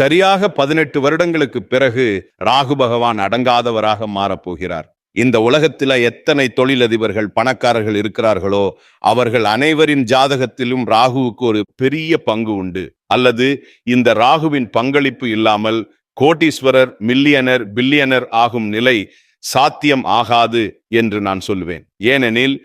சரியாக பதினெட்டு வருடங்களுக்கு பிறகு ராகு பகவான் அடங்காதவராக மாறப்போகிறார் இந்த உலகத்தில எத்தனை தொழிலதிபர்கள் பணக்காரர்கள் இருக்கிறார்களோ அவர்கள் அனைவரின் ஜாதகத்திலும் ராகுவுக்கு ஒரு பெரிய பங்கு உண்டு. அல்லது இந்த ராகுவின் பங்களிப்பு இல்லாமல் கோடீஸ்வரர் மில்லியனர் பில்லியனர் ஆகும் நிலை சாத்தியம் ஆகாது என்று நான் சொல்லுவேன் ஏனெனில்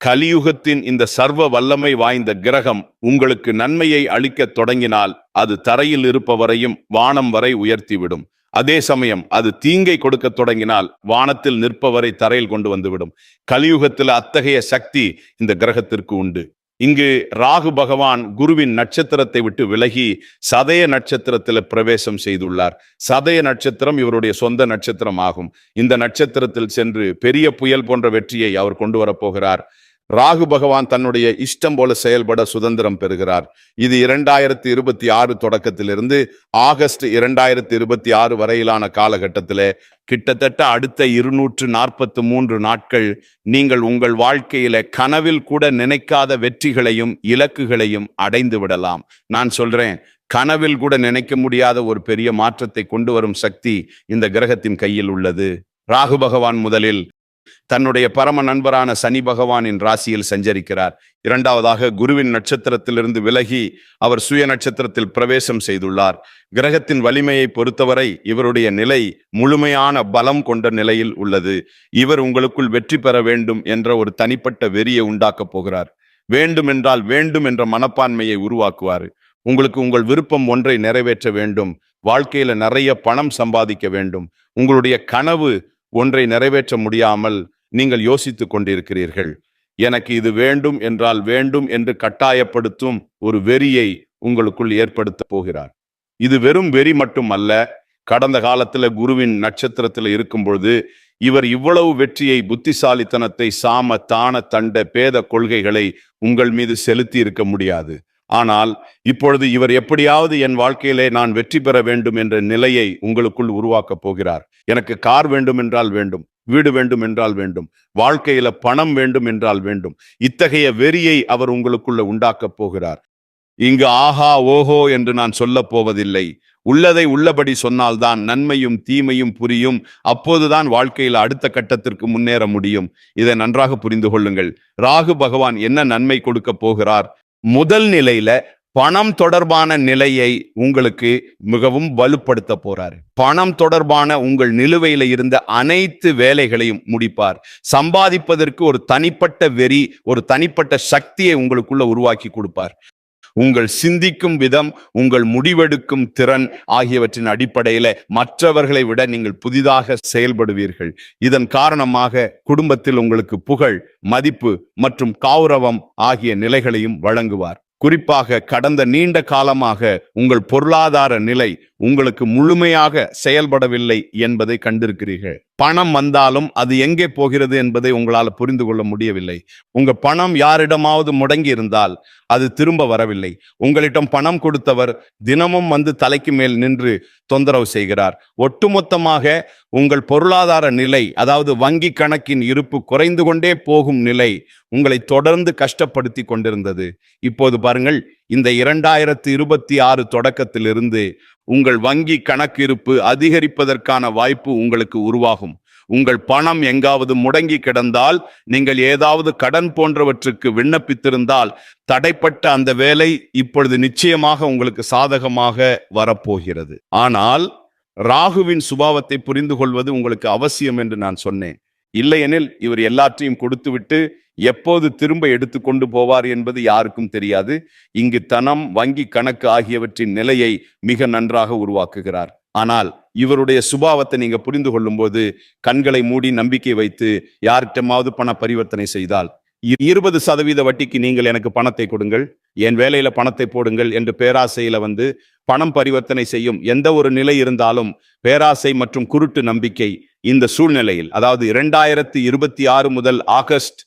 கலியுகத்தின் இந்த சர்வ வல்லமை வாய்ந்த கிரகம் உங்களுக்கு நன்மையை அளிக்கத் தொடங்கினால் அது தரையில் இருப்பவரையும் வானம் வரை உயர்த்திவிடும். அதே சமயம் அது தீங்கை கொடுக்க தொடங்கினால் வானத்தில் நிற்பவரை தரையில் கொண்டு வந்துவிடும். கலியுகத்தில் அத்தகைய சக்தி இந்த கிரகத்திற்கு உண்டு. இங்கு ராகு பகவான் குருவின் நட்சத்திரத்தை விட்டு விலகி சதய நட்சத்திரத்தில் பிரவேசம் செய்துள்ளார். சதய நட்சத்திரம் இவருடைய சொந்த நட்சத்திரம் ஆகும் இந்த நட்சத்திரத்தில் சென்று பெரிய புயல் போன்ற வெற்றியை அவர் கொண்டு வரப்போகிறார் ராகு பகவான் தன்னுடைய இஷ்டம் போல செயல்பட சுதந்திரம் பெறுகிறார். இது இரண்டாயிரத்தி இருபத்தி ஆறு தொடக்கத்திலிருந்து ஆகஸ்ட் இரண்டாயிரத்தி இருபத்தி ஆறு வரையிலான காலகட்டத்திலே கிட்டத்தட்ட அடுத்த இருநூற்று நாற்பத்து மூன்று நாட்கள் நீங்கள் உங்கள் வாழ்க்கையில கனவில் கூட நினைக்காத வெற்றிகளையும் இலக்குகளையும் அடைந்து விடலாம். நான் சொல்றேன் கனவில் கூட நினைக்க முடியாத ஒரு பெரிய மாற்றத்தை கொண்டு வரும் சக்தி இந்த கிரகத்தின் கையில் உள்ளது. ராகு பகவான் முதலில் தன்னுடைய பரம நண்பரான சனி பகவானின் ராசியில் சஞ்சரிக்கிறார். இரண்டாவதாக குருவின் நட்சத்திரத்திலிருந்து விலகி அவர் சுய நட்சத்திரத்தில் பிரவேசம் செய்துள்ளார். கிரகத்தின் வலிமையை பொறுத்தவரை இவருடைய நிலை முழுமையான பலம் கொண்ட நிலையில் உள்ளது. இவர் உங்களுக்குள் வெற்றி பெற வேண்டும் என்ற ஒரு தனிப்பட்ட வெறியை உண்டாக்கப் போகிறார். வேண்டும் என்றால் வேண்டும் என்ற மனப்பான்மையை உருவாக்குவார். உங்களுக்கு உங்கள் விருப்பம் ஒன்றை நிறைவேற்ற வேண்டும். வாழ்க்கையில நிறைய பணம் சம்பாதிக்க வேண்டும். உங்களுடைய கனவு ஒன்றை நிறைவேற்ற முடியாமல் நீங்கள் யோசித்துக் கொண்டிருக்கிறீர்கள். எனக்கு இது வேண்டும் என்றால் வேண்டும் என்று கட்டாயப்படுத்தும் ஒரு வெறியை உங்களுக்குள் ஏற்படுத்த போகிறார். இது வெறும் வெறி மட்டும் அல்ல கடந்த காலத்துல குருவின் நட்சத்திரத்துல இருக்கும் பொழுது இவர் இவ்வளவு வெற்றியை புத்திசாலித்தனத்தை சாம தான தண்ட பேத கொள்கைகளை உங்கள் மீது செலுத்தி இருக்க முடியாது. ஆனால் இப்பொழுது இவர் எப்படியாவது என் வாழ்க்கையிலே நான் வெற்றி பெற வேண்டும் என்ற நிலையை உங்களுக்குள் உருவாக்கப் போகிறார். எனக்கு கார் வேண்டும் என்றால் வேண்டும் வீடு வேண்டும் என்றால் வேண்டும் வாழ்க்கையில பணம் வேண்டும் என்றால் வேண்டும். இத்தகைய வெறியை அவர் உங்களுக்குள்ள உண்டாக்கப் போகிறார். இங்கு ஆஹா ஓஹோ என்று நான் சொல்ல போவதில்லை. உள்ளதை உள்ளபடி சொன்னால்தான் நன்மையும் தீமையும் புரியும். அப்போதுதான் வாழ்க்கையில் அடுத்த கட்டத்திற்கு முன்னேற முடியும். இதை நன்றாக புரிந்து கொள்ளுங்கள். ராகு பகவான் என்ன நன்மை கொடுக்க போகிறார்? முதல் நிலையில பணம் தொடர்பான நிலையை உங்களுக்கு மிகவும் வலுப்படுத்த போறாரு. பணம் தொடர்பான உங்கள் நிலுவையில இருந்த அனைத்து வேலைகளையும் முடிப்பார். சம்பாதிப்பதற்கு ஒரு தனிப்பட்ட வெறி ஒரு தனிப்பட்ட சக்தியை உங்களுக்குள்ள உருவாக்கி கொடுப்பார். உங்கள் சிந்திக்கும் விதம் உங்கள் முடிவெடுக்கும் திறன் ஆகியவற்றின் அடிப்படையில மற்றவர்களை விட நீங்கள் புதிதாக செயல்படுவீர்கள். இதன் காரணமாக குடும்பத்தில் உங்களுக்கு புகழ் மதிப்பு மற்றும் கௌரவம் ஆகிய நிலைகளையும் வழங்குவார். குறிப்பாக கடந்த நீண்ட காலமாக உங்கள் பொருளாதார நிலை உங்களுக்கு முழுமையாக செயல்படவில்லை என்பதை கண்டிருக்கிறீர்கள். பணம் வந்தாலும் அது எங்கே போகிறது என்பதை உங்களால் புரிந்து கொள்ள முடியவில்லை. உங்க பணம் யாரிடமாவது முடங்கி இருந்தால் அது திரும்ப வரவில்லை. உங்களிடம் பணம் கொடுத்தவர் தினமும் வந்து தலைக்கு மேல் நின்று தொந்தரவு செய்கிறார். ஒட்டுமொத்தமாக உங்கள் பொருளாதார நிலை அதாவது வங்கி கணக்கின் இருப்பு குறைந்து கொண்டே போகும் நிலை உங்களை தொடர்ந்து கஷ்டப்படுத்தி கொண்டிருந்தது. இப்போது பாருங்கள் இந்த இரண்டாயிரத்தி இருபத்தி ஆறு தொடக்கத்திலிருந்து உங்கள் வங்கி கணக்கிருப்பு அதிகரிப்பதற்கான வாய்ப்பு உங்களுக்கு உருவாகும். உங்கள் பணம் எங்காவது முடங்கி கிடந்தால் நீங்கள் ஏதாவது கடன் போன்றவற்றுக்கு விண்ணப்பித்திருந்தால் தடைப்பட்ட அந்த வேலை இப்பொழுது நிச்சயமாக உங்களுக்கு சாதகமாக வரப்போகிறது. ஆனால் ராகுவின் சுபாவத்தை புரிந்து கொள்வது உங்களுக்கு அவசியம் என்று நான் சொன்னேன். இல்லையெனில் இவர் எல்லாற்றையும் கொடுத்துவிட்டு எப்போது திரும்ப எடுத்து கொண்டு போவார் என்பது யாருக்கும் தெரியாது. இங்கு தனம் வங்கி கணக்கு ஆகியவற்றின் நிலையை மிக நன்றாக உருவாக்குகிறார். ஆனால் இவருடைய சுபாவத்தை நீங்க புரிந்து கொள்ளும்போது கண்களை மூடி நம்பிக்கை வைத்து யார்கிட்டமாவது பண பரிவர்த்தனை செய்தால் இருபது சதவீத வட்டிக்கு நீங்கள் எனக்கு பணத்தை கொடுங்கள். என் வேலையில பணத்தை போடுங்கள் என்று பேராசையில வந்து பணம் பரிவர்த்தனை செய்யும் எந்த ஒரு நிலை இருந்தாலும் பேராசை மற்றும் குருட்டு நம்பிக்கை இந்த சூழ்நிலையில். அதாவது இரண்டாயிரத்தி இருபத்தி ஆறு முதல் ஆகஸ்ட்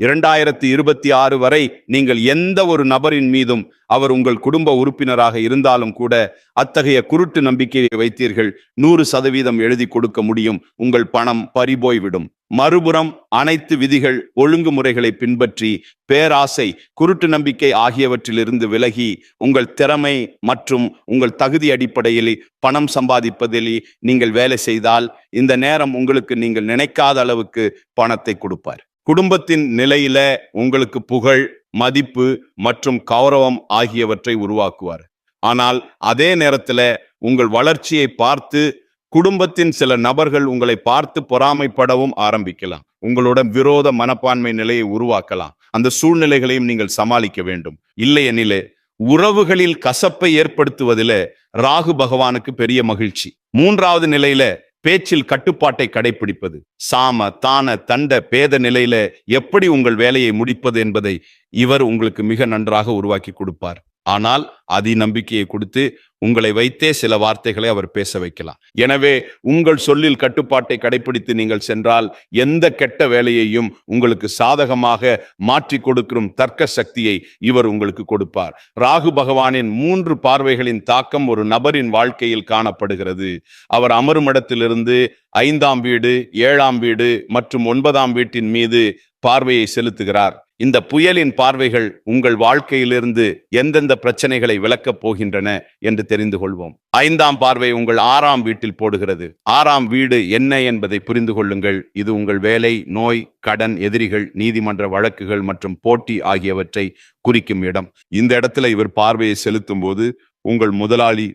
இரண்டாயிரத்தி இருபத்தி ஆறு வரை நீங்கள் எந்த ஒரு நபரின் மீதும் அவர் உங்கள் குடும்ப உறுப்பினராக இருந்தாலும் கூட அத்தகைய குருட்டு நம்பிக்கையை வைத்தீர்கள். நூறு சதவீதம் எழுதி கொடுக்க முடியும். உங்கள் பணம் பறிபோய்விடும். மறுபுறம் அனைத்து விதிகள் ஒழுங்குமுறைகளை பின்பற்றி பேராசை குருட்டு நம்பிக்கை ஆகியவற்றிலிருந்து விலகி உங்கள் திறமை மற்றும் உங்கள் தகுதி அடிப்படையில் பணம் சம்பாதிப்பதில் நீங்கள் வேலை செய்தால் இந்த நேரம் உங்களுக்கு நீங்கள் நினைக்காத அளவுக்கு பணத்தை கொடுப்பார். குடும்பத்தின் நிலையில உங்களுக்கு புகழ் மதிப்பு மற்றும் கௌரவம் ஆகியவற்றை உருவாக்குவார். ஆனால் அதே நேரத்துல உங்கள் வளர்ச்சியை பார்த்து குடும்பத்தின் சில நபர்கள் உங்களை பார்த்து பொறாமைப்படவும் ஆரம்பிக்கலாம். உங்களுடன் விரோத மனப்பான்மை நிலையை உருவாக்கலாம். அந்த சூழ்நிலைகளையும் நீங்கள் சமாளிக்க வேண்டும். இல்லையெனிலே உறவுகளில் கசப்பை ஏற்படுத்துவதில் ராகு பகவானுக்கு பெரிய மகிழ்ச்சி. மூன்றாவது நிலையில பேச்சில் கட்டுப்பாட்டை கடைபிடிப்பது சாம தான தண்ட பேத நிலையில எப்படி உங்கள் வேலையை முடிப்பது என்பதை இவர் உங்களுக்கு மிக நன்றாக உருவாக்கி கொடுப்பார். ஆனால் அதி நம்பிக்கையை கொடுத்து உங்களை வைத்தே சில வார்த்தைகளை அவர் பேச வைக்கலாம். எனவே உங்கள் சொல்லில் கட்டுப்பாட்டை கடைபிடித்து நீங்கள் சென்றால் எந்த கெட்ட வேலையையும் உங்களுக்கு சாதகமாக மாற்றி கொடுக்கும் தர்க்க சக்தியை இவர் உங்களுக்கு கொடுப்பார். ராகு பகவானின் மூன்று பார்வைகளின் தாக்கம் ஒரு நபரின் வாழ்க்கையில் காணப்படுகிறது. அவர் அமரும் இடத்திலிருந்து ஐந்தாம் வீடு ஏழாம் வீடு மற்றும் ஒன்பதாம் வீட்டின் மீது பார்வையை செலுத்துகிறார். இந்த புயலின் பார்வைகள் உங்கள் வாழ்க்கையிலிருந்து எந்தெந்த பிரச்சனைகளை விளக்கப் போகின்றன என்று தெரிந்து கொள்வோம். ஐந்தாம் பார்வை உங்கள் ஆறாம் வீட்டில் போடுகிறது. ஆறாம் வீடு என்ன என்பதை புரிந்து கொள்ளுங்கள். இது உங்கள் வேலை நோய் கடன் எதிரிகள் நீதிமன்ற வழக்குகள் மற்றும் போட்டி ஆகியவற்றை குறிக்கும் இடம். இந்த இடத்துல இவர் பார்வையை செலுத்தும் போது உங்கள் முதலாளி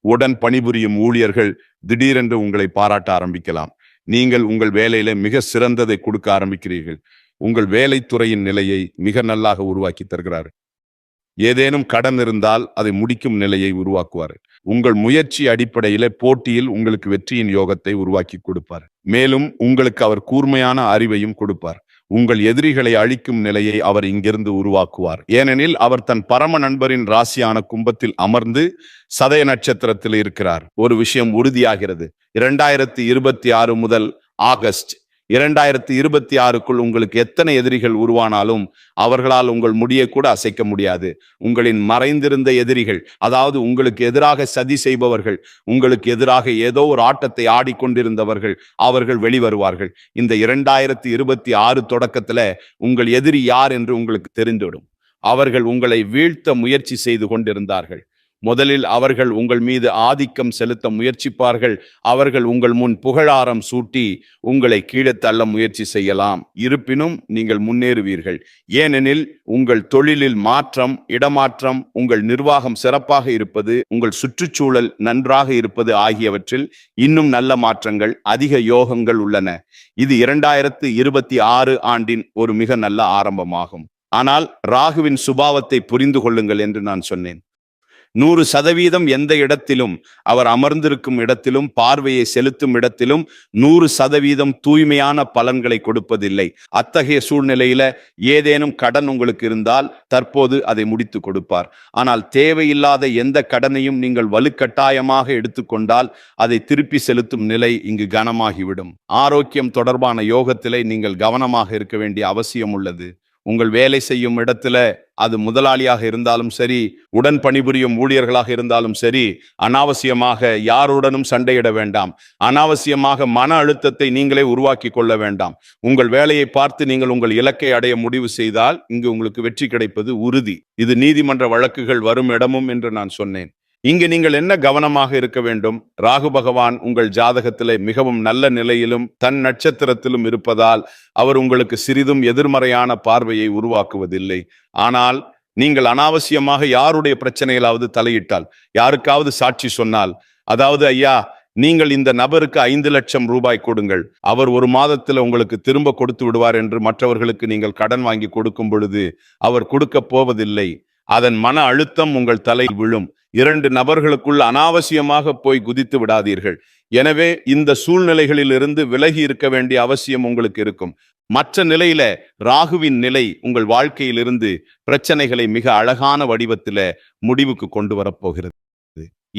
உடன் பணிபுரியும் ஊழியர்கள் திடீரென்று உங்களை பாராட்ட ஆரம்பிக்கலாம். நீங்கள் உங்கள் வேலையில மிக சிறந்ததை கொடுக்க ஆரம்பிக்கிறீர்கள். உங்கள் வேலைத்துறையின் நிலையை மிக நல்லாக உருவாக்கி தருகிறார். ஏதேனும் கடன் இருந்தால் அதை முடிக்கும் நிலையை உருவாக்குவார். உங்கள் முயற்சி அடிப்படையிலே போட்டியில் உங்களுக்கு வெற்றியின் யோகத்தை உருவாக்கி கொடுப்பார். மேலும் உங்களுக்கு அவர் கூர்மையான அறிவையும் கொடுப்பார். உங்கள் எதிரிகளை அழிக்கும் நிலையை அவர் இங்கிருந்து உருவாக்குவார். ஏனெனில் அவர் தன் பரம நண்பரின் ராசியான கும்பத்தில் அமர்ந்து சதய நட்சத்திரத்தில் இருக்கிறார். ஒரு விஷயம் உறுதியாகிறது. இரண்டாயிரத்தி இருபத்தி ஆறு முதல் ஆகஸ்ட் இரண்டாயிரத்தி இருபத்தி ஆறுக்குள் உங்களுக்கு எத்தனை எதிரிகள் உருவானாலும் அவர்களால் உங்கள் முடியை கூட அசைக்க முடியாது. உங்களின் மறைந்திருந்த எதிரிகள் அதாவது உங்களுக்கு எதிராக சதி செய்பவர்கள் உங்களுக்கு எதிராக ஏதோ ஒரு ஆட்டத்தை ஆடிக்கொண்டிருந்தவர்கள் அவர்கள் வெளிவருவார்கள். இந்த இரண்டாயிரத்தி இருபத்தி ஆறு தொடக்கத்துல உங்கள் எதிரி யார் என்று உங்களுக்கு தெரிந்துவிடும். அவர்கள் உங்களை வீழ்த்த முயற்சி செய்து கொண்டிருந்தார்கள். முதலில் அவர்கள் உங்கள் மீது ஆதிக்கம் செலுத்த முயற்சிப்பார்கள். அவர்கள் உங்கள் முன் புகழாரம் சூட்டி உங்களை கீழே தள்ள முயற்சி செய்யலாம். இருப்பினும் நீங்கள் முன்னேறுவீர்கள். ஏனெனில் உங்கள் தொழிலில் மாற்றம் இடமாற்றம் உங்கள் நிர்வாகம் சிறப்பாக இருப்பது உங்கள் சுற்றுச்சூழல் நன்றாக இருப்பது ஆகியவற்றில் இன்னும் நல்ல மாற்றங்கள் அதிக யோகங்கள் உள்ளன. இது இரண்டாயிரத்து இருபத்தி ஆறு ஆண்டின் ஒரு மிக நல்ல ஆரம்பமாகும். ஆனால் ராகுவின் சுபாவத்தை புரிந்து கொள்ளுங்கள் என்று நான் சொன்னேன். நூறு சதவீதம் எந்த இடத்திலும் அவர் அமர்ந்திருக்கும் இடத்திலும் பார்வையை செலுத்தும் இடத்திலும் நூறு சதவீதம் தூய்மையான பலன்களை கொடுப்பதில்லை. அத்தகைய சூழ்நிலையில ஏதேனும் கடன் உங்களுக்கு இருந்தால் தற்போது அதை முடித்து கொடுப்பார். ஆனால் தேவையில்லாத எந்த கடனையும் நீங்கள் வலுக்கட்டாயமாக எடுத்துக்கொண்டால் அதை திருப்பி செலுத்தும் நிலை இங்கு கனமாகிவிடும். ஆரோக்கியம் தொடர்பான யோகத்திலே நீங்கள் கவனமாக இருக்க வேண்டிய அவசியம் உள்ளது. உங்கள் வேலை செய்யும் இடத்துல அது முதலாளியாக இருந்தாலும் சரி உடன் பணிபுரியும் ஊழியர்களாக இருந்தாலும் சரி அனாவசியமாக யாருடனும் சண்டையிட வேண்டாம். அனாவசியமாக மன அழுத்தத்தை நீங்களே உருவாக்கி கொள்ள வேண்டாம். உங்கள் வேலையை பார்த்து நீங்கள் உங்கள் இலக்கை அடைய முடிவு செய்தால் இங்கு உங்களுக்கு வெற்றி கிடைப்பது உறுதி. இது நீதிமன்ற வழக்குகள் வரும் இடமும் என்று நான் சொன்னேன். இங்கு நீங்கள் என்ன கவனமாக இருக்க வேண்டும்? ராகு பகவான் உங்கள் ஜாதகத்திலே மிகவும் நல்ல நிலையிலும் தன் நட்சத்திரத்திலும் இருப்பதால் அவர் உங்களுக்கு சிறிதும் எதிர்மறையான பார்வையை உருவாக்குவதில்லை. ஆனால் நீங்கள் அனாவசியமாக யாருடைய பிரச்சனையிலாவது தலையிட்டால் யாருக்காவது சாட்சி சொன்னால் அதாவது ஐயா நீங்கள் இந்த நபருக்கு ஐந்து லட்சம் ரூபாய் கொடுங்கள். அவர் ஒரு மாதத்தில் உங்களுக்கு திரும்ப கொடுத்து விடுவார் என்று மற்றவர்களுக்கு நீங்கள் கடன் வாங்கி கொடுக்கும் பொழுது அவர் கொடுக்க போவதில்லை. அதன் மன அழுத்தம் உங்கள் தலை விழும். இரண்டு நபர்களுக்குள் அனாவசியமாக போய் குதித்து விடாதீர்கள். எனவே இந்த சூழ்நிலைகளில் இருந்து விலகி இருக்க வேண்டிய அவசியம் உங்களுக்கு இருக்கும். மற்ற நிலையில ராகுவின் நிலை உங்கள் வாழ்க்கையிலிருந்து பிரச்சனைகளை மிக அழகான வடிவத்தில் முடிவுக்கு கொண்டு வரப்போகிறது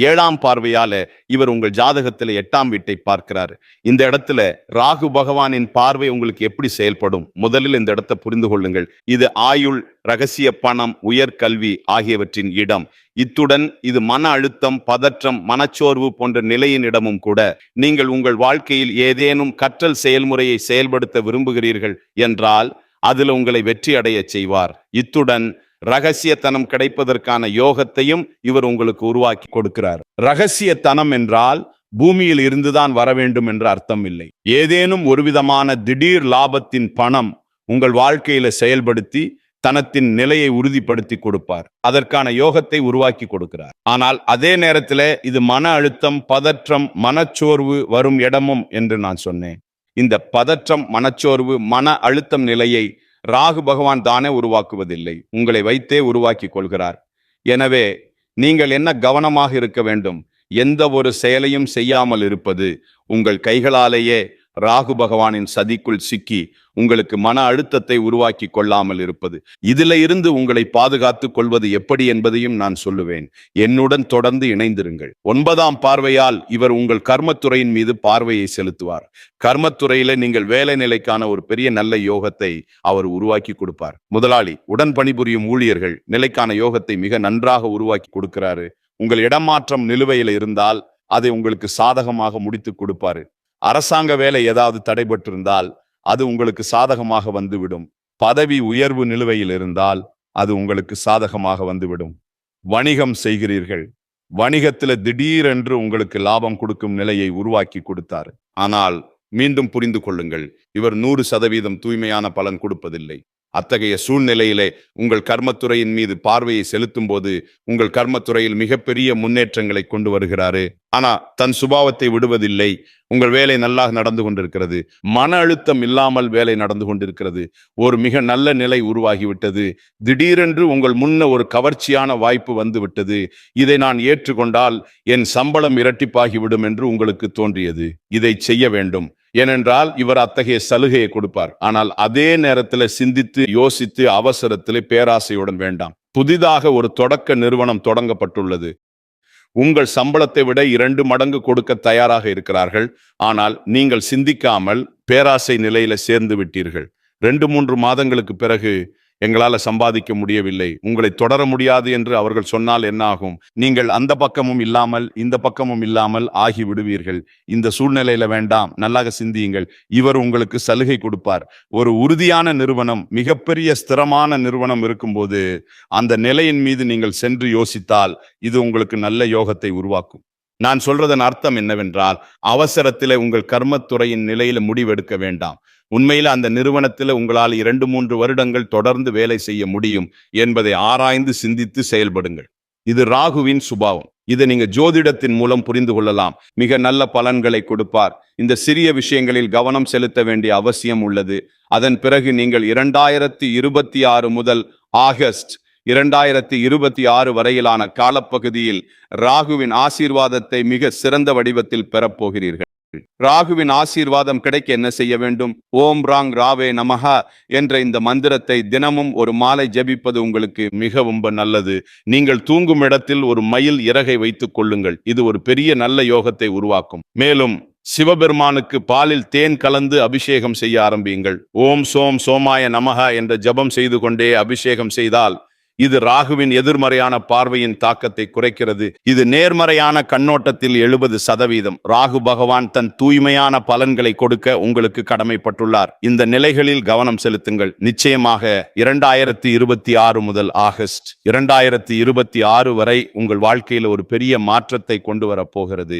ஏழாம் பார்வையால இவர் உங்கள் ஜாதகத்துல எட்டாம் வீட்டை பார்க்கிறார். இந்த இடத்துல ராகு பகவானின் பார்வை உங்களுக்கு எப்படி செயல்படும்? முதலில் இந்த இடத்தை புரிந்து கொள்ளுங்கள். இது ஆயுள் ரகசிய பணம் உயர்கல்வி ஆகியவற்றின் இடம். இத்துடன் இது மன அழுத்தம் பதற்றம் மனச்சோர்வு போன்ற நிலையின் இடமும் கூட நீங்கள் உங்கள் வாழ்க்கையில் ஏதேனும் கற்றல் செயல்முறையை செயல்படுத்த விரும்புகிறீர்கள் என்றால் அதில் உங்களை வெற்றி அடைய செய்வார். இத்துடன் ரகசியத்தனம் கிடைப்பதற்கான யோகத்தையும் இவர் உங்களுக்கு உருவாக்கி கொடுக்கிறார். ரகசியத்தனம் என்றால் பூமியில் இருந்துதான் வர வேண்டும் என்ற அர்த்தம் இல்லை. ஏதேனும் ஒரு விதமான திடீர் லாபத்தின் பணம் உங்கள் வாழ்க்கையில செயல்படுத்தி தனத்தின் நிலையை உறுதிப்படுத்தி கொடுப்பார். அதற்கான யோகத்தை உருவாக்கி கொடுக்கிறார். ஆனால் அதே நேரத்தில் இது மன அழுத்தம் பதற்றம் மனச்சோர்வு வரும் இடமும் என்று நான் சொன்னேன். இந்த பதற்றம் மனச்சோர்வு மன அழுத்தம் நிலையை ராகு பகவான் தானே உருவாக்குவதில்லை. உங்களை வைத்தே உருவாக்கி கொள்கிறார். எனவே நீங்கள் என்ன கவனமாக இருக்க வேண்டும்? எந்த ஒரு செயலையும் செய்யாமல் இருப்பது உங்கள் கைகளாலேயே ராகு பகவானின் சதிக்குள் சிக்கி உங்களுக்கு மன அழுத்தத்தை உருவாக்கி கொள்ளாமல் இருப்பது. இதில இருந்து உங்களை பாதுகாத்துக் கொள்வது எப்படி என்பதையும் நான் சொல்லுவேன். என்னுடன் தொடர்ந்து இணைந்திருங்கள். ஒன்பதாம் பார்வையால் இவர் உங்கள் கர்மத்துறையின் மீது பார்வையை செலுத்துவார். கர்மத்துறையில நீங்கள் வேலை நிலைக்கான ஒரு பெரிய நல்ல யோகத்தை அவர் உருவாக்கி கொடுப்பார். முதலாளி உடன் பணிபுரியும் ஊழியர்கள் நிலைக்கான யோகத்தை மிக நன்றாக உருவாக்கி கொடுக்கிறாரு. உங்கள் இடமாற்றம் நிலுவையில் இருந்தால் அதை உங்களுக்கு சாதகமாக முடித்து கொடுப்பாரு. அரசாங்க வேலை ஏதாவது தடைபட்டிருந்தால் அது உங்களுக்கு சாதகமாக வந்துவிடும். பதவி உயர்வு நிலுவையில் இருந்தால் அது உங்களுக்கு சாதகமாக வந்துவிடும். வணிகம் செய்கிறீர்கள். வணிகத்தில் திடீரென்று உங்களுக்கு லாபம் கொடுக்கும் நிலையை உருவாக்கி கொடுத்தார். ஆனால் மீண்டும் புரிந்து கொள்ளுங்கள். இவர் நூறு சதவீதம் தூய்மையான பலன் கொடுப்பதில்லை. அத்தகைய சூழ்நிலையிலே உங்கள் கர்மத்துறையின் மீது பார்வையை செலுத்தும் போது உங்கள் கர்மத்துறையில் மிகப்பெரிய முன்னேற்றங்களை கொண்டு வருகிறாரு. ஆனா தன் சுபாவத்தை விடுவதில்லை. உங்கள் வேலை நல்லா நடந்து கொண்டிருக்கிறது. மன அழுத்தம் இல்லாமல் வேலை நடந்து கொண்டிருக்கிறது. ஒரு மிக நல்ல நிலை உருவாகிவிட்டது. திடீரென்று உங்கள் முன்ன ஒரு கவர்ச்சியான வாய்ப்பு வந்துவிட்டது. இதை நான் ஏற்றுக்கொண்டால் என் சம்பளம் இரட்டிப்பாகிவிடும் என்று உங்களுக்கு தோன்றியது. இதை செய்ய வேண்டும். ஏனென்றால் இவர் அத்தகைய சலுகையை கொடுப்பார். ஆனால் அதே நேரத்தில் சிந்தித்து யோசித்து அவசரத்தில் பேராசையுடன் வேண்டாம். புதிதாக ஒரு தொடக்க நிறுவனம் தொடங்கப்பட்டுள்ளது. உங்கள் சம்பளத்தை விட இரண்டு மடங்கு கொடுக்க தயாராக இருக்கிறார்கள். ஆனால் நீங்கள் சிந்திக்காமல் பேராசை நிலையில சேர்ந்து விட்டீர்கள். ரெண்டு மூன்று மாதங்களுக்கு பிறகு எங்களால சம்பாதிக்க முடியவில்லை. உங்களை தொடர முடியாது என்று அவர்கள் சொன்னால் என்னாகும் நீங்கள் அந்த பக்கமும் இல்லாமல் இந்த பக்கமும் இல்லாமல் ஆகி விடுவீர்கள். இந்த சூழ்நிலையில வேண்டாம். நல்லாக சிந்தியுங்கள். இவர் உங்களுக்கு சலுகை கொடுப்பார். ஒரு உறுதியான நிறுவனம் மிகப்பெரிய ஸ்திரமான நிறுவனம் இருக்கும்போது அந்த நிலையின் மீது நீங்கள் சென்று யோசித்தால் இது உங்களுக்கு நல்ல யோகத்தை உருவாக்கும். நான் சொல்றதன் அர்த்தம் என்னவென்றால் அவசரத்திலே உங்கள் கர்மத்துறையின் நிலையில முடிவெடுக்க வேண்டாம். உண்மையில அந்த நிறுவனத்தில் உங்களால் இரண்டு மூன்று வருடங்கள் தொடர்ந்து வேலை செய்ய முடியும் என்பதை ஆராய்ந்து சிந்தித்து செயல்படுங்கள். இது ராகுவின் சுபாவம். இதை நீங்க ஜோதிடத்தின் மூலம் புரிந்து கொள்ளலாம். மிக நல்ல பலன்களை கொடுப்பார். இந்த சிறிய விஷயங்களில் கவனம் செலுத்த வேண்டிய அவசியம் உள்ளது. அதன் பிறகு நீங்கள் இரண்டாயிரத்தி இருபத்தி ஆறு முதல் ஆகஸ்ட் இரண்டாயிரத்தி இருபத்தி ஆறு வரையிலான காலப்பகுதியில் ராகுவின் ஆசீர்வாதத்தை மிக சிறந்த வடிவத்தில் பெறப்போகிறீர்கள் ராகுவின் ஆசீர்வாதம் கிடைக்க என்ன செய்ய வேண்டும்? ஓம் ராங் ராவே நமஹா என்ற இந்த மந்திரத்தை தினமும் ஒரு மாலை ஜெபிப்பது உங்களுக்கு மிகவும் நல்லது. நீங்கள் தூங்கும் இடத்தில் ஒரு மயில் இறகை வைத்துக் கொள்ளுங்கள். இது ஒரு பெரிய நல்ல யோகத்தை உருவாக்கும். மேலும் சிவபெருமானுக்கு பாலில் தேன் கலந்து அபிஷேகம் செய்ய ஆரம்பியுங்கள். ஓம் சோம் சோமாய நமஹா என்ற ஜபம் செய்து கொண்டே அபிஷேகம் செய்தால் இது ராகுவின் எதிர்மறையான பார்வையின் தாக்கத்தை குறைக்கிறது. இது நேர்மறையான கண்ணோட்டத்தில் எழுபது சதவீதம். ராகு பகவான் தன் தூய்மையான பலன்களை கொடுக்க உங்களுக்கு கடமைப்பட்டுள்ளார். இந்த நிலைகளில் கவனம் செலுத்துங்கள். நிச்சயமாக இரண்டாயிரத்தி இருபத்தி ஆறு முதல் ஆகஸ்ட் இரண்டாயிரத்தி இருபத்தி ஆறு வரை உங்கள் வாழ்க்கையில் ஒரு பெரிய மாற்றத்தை கொண்டு வரப் போகிறது.